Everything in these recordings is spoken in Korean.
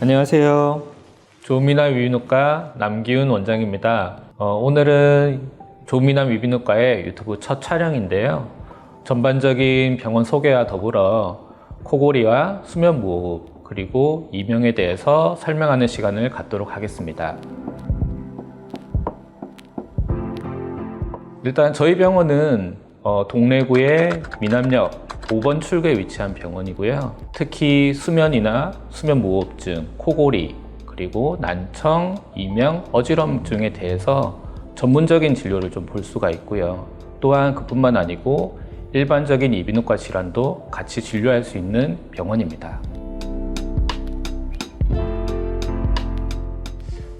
안녕하세요. 조미남 위비인후과 남기훈 원장입니다. 어, 오늘은 조미남 위비인후과의 유튜브 첫 촬영인데요. 전반적인 병원 소개와 더불어 코골이와 수면 무호흡 그리고 이명에 대해서 설명하는 시간을 갖도록 하겠습니다. 일단 저희 병원은 어, 동래구의 미남역 5번 출구에 위치한 병원이고요. 특히 수면이나 수면 무호흡증, 코골이, 그리고 난청, 이명, 어지럼증에 대해서 전문적인 진료를 좀 볼 수가 있고요. 또한 그뿐만 아니고 일반적인 이비인후과 질환도 같이 진료할 수 있는 병원입니다.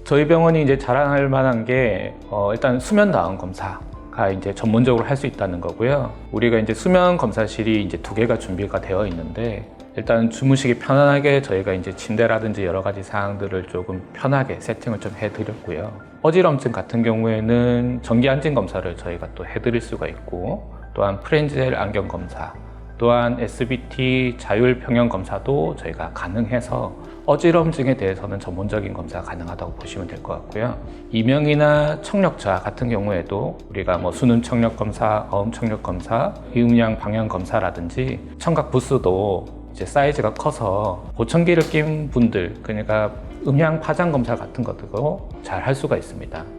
저희 병원이 이제 자랑할 만한 게 어, 일단 수면 다운 검사 가 이제 전문적으로 할 수 있다는 거고요. 우리가 이제 수면 검사실이 이제 두 개가 준비가 되어 있는데 일단 주무시기 편안하게 저희가 이제 침대라든지 여러 가지 사항들을 조금 편하게 세팅을 좀 해드렸고요. 어지럼증 같은 경우에는 정기 안진 검사를 저희가 또 해드릴 수가 있고 또한 프렌젤 안경 검사 또한 SBT 자율 평형 검사도 저희가 가능해서 어지럼증에 대해서는 전문적인 검사가 가능하다고 보시면 될 것 같고요. 이명이나 청력자 같은 경우에도 우리가 뭐 수능 청력 검사, 어음 청력 검사, 이음량 방향 검사라든지 청각 부스도 이제 사이즈가 커서 보청기를 낀 분들, 그러니까 음향 파장 검사 같은 것도 잘 할 수가 있습니다.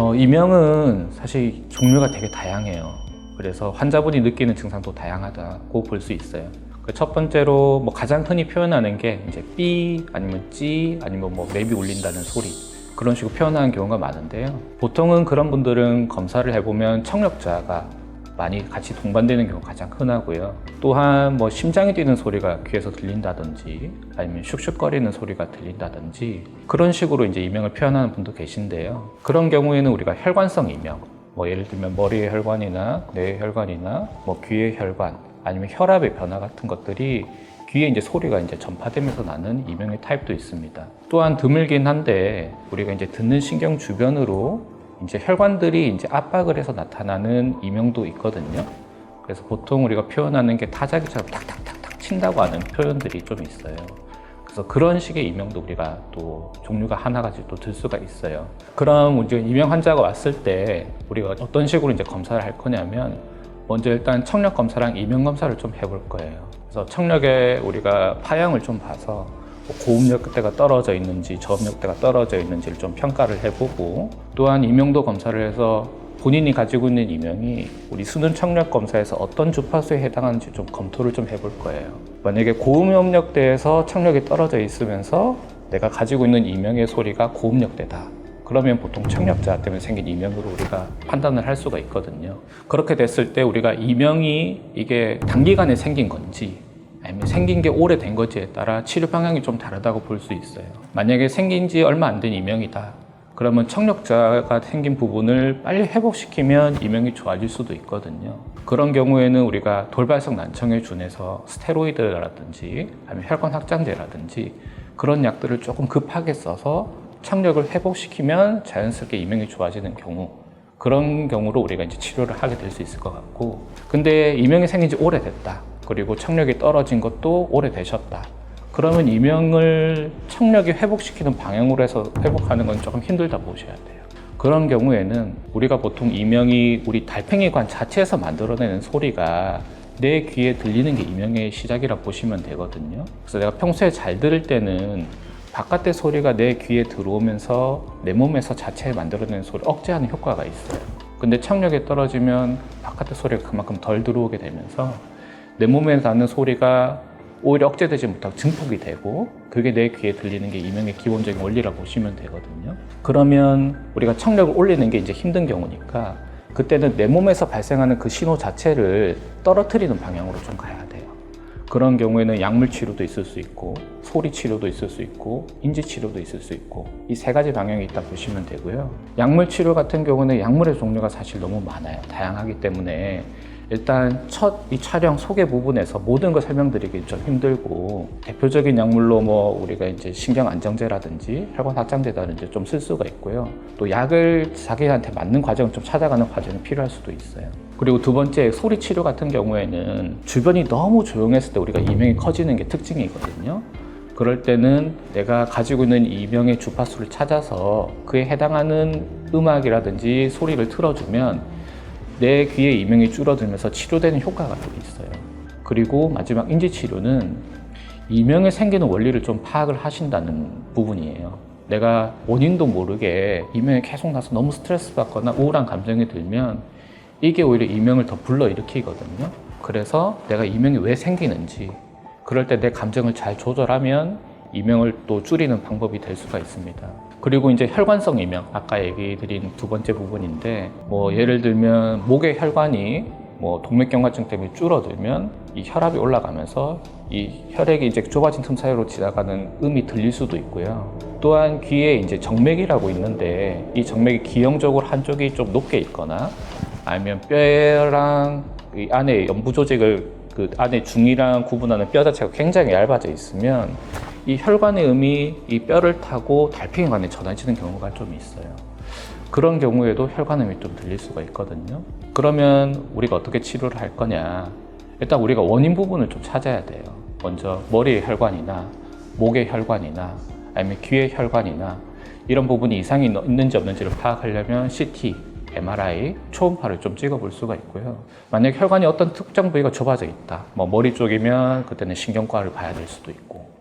어, 이명은 사실 종류가 되게 다양해요. 그래서 환자분이 느끼는 증상도 다양하다고 볼 수 있어요. 그첫 번째로 뭐 가장 흔히 표현하는 게 이제 삐 아니면 찌 아니면 뭐 랩이 울린다는 소리 그런 식으로 표현하는 경우가 많은데요. 보통은 그런 분들은 검사를 해보면 청력자가 많이 같이 동반되는 경우가 가장 흔하고요. 또한 뭐 심장이 뛰는 소리가 귀에서 들린다든지 아니면 슉슉거리는 소리가 들린다든지 그런 식으로 이제 이명을 표현하는 분도 계신데요. 그런 경우에는 우리가 혈관성 이명, 뭐 예를 들면 머리의 혈관이나 뇌의 혈관이나 뭐 귀의 혈관 아니면 혈압의 변화 같은 것들이 귀에 이제 소리가 이제 전파되면서 나는 이명의 타입도 있습니다. 또한 드물긴 한데 우리가 이제 듣는 신경 주변으로 이제 혈관들이 이제 압박을 해서 나타나는 이명도 있거든요. 그래서 보통 우리가 표현하는 게 타자기처럼 탁탁탁탁 친다고 하는 표현들이 좀 있어요. 그래서 그런 식의 이명도 우리가 또 종류가 하나가지 또들 수가 있어요. 그럼 이제 이명 환자가 왔을 때 우리가 어떤 식으로 이제 검사를 할 거냐면 먼저 일단 청력 검사랑 이명 검사를 좀 해볼 거예요. 그래서 청력에 우리가 파형을 좀 봐서 뭐 고음역대가 떨어져 있는지 저음역대가 떨어져 있는지를 좀 평가를 해보고 또한 이명도 검사를 해서 본인이 가지고 있는 이명이 우리 수능 청력 검사에서 어떤 주파수에 해당하는지 좀 검토를 좀 해볼 거예요. 만약에 고음역대에서 청력이 떨어져 있으면서 내가 가지고 있는 이명의 소리가 고음역대다. 그러면 보통 청력자 때문에 생긴 이명으로 우리가 판단을 할 수가 있거든요. 그렇게 됐을 때 우리가 이명이 이게 단기간에 생긴 건지 아니면 생긴 게 오래된 건지에 따라 치료 방향이 좀 다르다고 볼 수 있어요. 만약에 생긴 지 얼마 안 된 이명이다. 그러면 청력자가 생긴 부분을 빨리 회복시키면 이명이 좋아질 수도 있거든요. 그런 경우에는 우리가 돌발성 난청에 준해서 스테로이드라든지 아니면 혈관 확장제라든지 그런 약들을 조금 급하게 써서 청력을 회복시키면 자연스럽게 이명이 좋아지는 경우 그런 경우로 우리가 이제 치료를 하게 될 수 있을 것 같고 근데 이명이 생긴 지 오래됐다 그리고 청력이 떨어진 것도 오래되셨다. 그러면 이명을 청력이 회복시키는 방향으로 해서 회복하는 건 조금 힘들다 보셔야 돼요. 그런 경우에는 우리가 보통 이명이 우리 달팽이관 자체에서 만들어내는 소리가 내 귀에 들리는 게 이명의 시작이라 보시면 되거든요. 그래서 내가 평소에 잘 들을 때는 바깥의 소리가 내 귀에 들어오면서 내 몸에서 자체에 만들어내는 소리 억제하는 효과가 있어요. 근데 청력이 떨어지면 바깥의 소리가 그만큼 덜 들어오게 되면서 내 몸에 나는 소리가 오히려 억제되지 못하고 증폭이 되고 그게 내 귀에 들리는 게 이명의 기본적인 원리라 보시면 되거든요. 그러면 우리가 청력을 올리는 게 이제 힘든 경우니까 그때는 내 몸에서 발생하는 그 신호 자체를 떨어뜨리는 방향으로 좀 가야 돼요. 그런 경우에는 약물 치료도 있을 수 있고 소리 치료도 있을 수 있고 인지 치료도 있을 수 있고 이 세 가지 방향이 있다 보시면 되고요. 약물 치료 같은 경우는 약물의 종류가 사실 너무 많아요. 다양하기 때문에 일단 첫 이 촬영 소개 부분에서 모든 걸 설명드리기 좀 힘들고 대표적인 약물로 뭐 우리가 이제 신경 안정제라든지 혈관 확장제라든지 좀 쓸 수가 있고요. 또 약을 자기한테 맞는 과정을 좀 찾아가는 과정이 필요할 수도 있어요. 그리고 두 번째 소리 치료 같은 경우에는 주변이 너무 조용했을 때 우리가 이명이 커지는 게 특징이거든요. 그럴 때는 내가 가지고 있는 이명의 주파수를 찾아서 그에 해당하는 음악이라든지 소리를 틀어주면 내 귀의 이명이 줄어들면서 치료되는 효과가 또 있어요. 그리고 마지막 인지 치료는 이명에 생기는 원리를 좀 파악을 하신다는 부분이에요. 내가 원인도 모르게 이명이 계속 나서 너무 스트레스 받거나 우울한 감정이 들면 이게 오히려 이명을 더 불러일으키거든요. 그래서 내가 이명이 왜 생기는지 그럴 때 내 감정을 잘 조절하면 이명을 또 줄이는 방법이 될 수가 있습니다. 그리고 이제 혈관성 이명, 아까 얘기 드린 두 번째 부분인데, 뭐 예를 들면 목의 혈관이 뭐 동맥경화증 때문에 줄어들면 이 혈압이 올라가면서 이 혈액이 이제 좁아진 틈 사이로 지나가는 음이 들릴 수도 있고요. 또한 귀에 이제 정맥이라고 있는데 이 정맥이 기형적으로 한쪽이 좀 높게 있거나 아니면 뼈랑 이 안에 연부 조직을 그 안에 중이랑 구분하는 뼈 자체가 굉장히 얇아져 있으면 이 혈관의 음이 이 뼈를 타고 달팽이관에 전해지는 경우가 좀 있어요. 그런 경우에도 혈관음이 좀 들릴 수가 있거든요. 그러면 우리가 어떻게 치료를 할 거냐? 일단 우리가 원인 부분을 좀 찾아야 돼요. 먼저 머리의 혈관이나 목의 혈관이나 아니면 귀의 혈관이나 이런 부분이 이상이 있는지 없는지를 파악하려면 CT, MRI, 초음파를 좀 찍어볼 수가 있고요. 만약 혈관이 어떤 특정 부위가 좁아져 있다. 뭐 머리 쪽이면 그때는 신경과를 봐야 될 수도 있고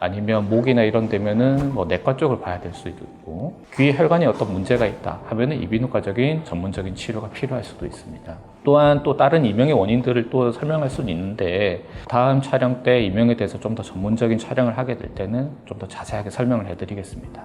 아니면 목이나 이런 데면은 뭐 내과 쪽을 봐야 될 수도 있고 귀에 혈관이 어떤 문제가 있다 하면은 이비인후과적인 전문적인 치료가 필요할 수도 있습니다. 또한 또 다른 이명의 원인들을 또 설명할 수는 있는데 다음 촬영 때 이명에 대해서 좀 더 전문적인 촬영을 하게 될 때는 좀 더 자세하게 설명을 해드리겠습니다.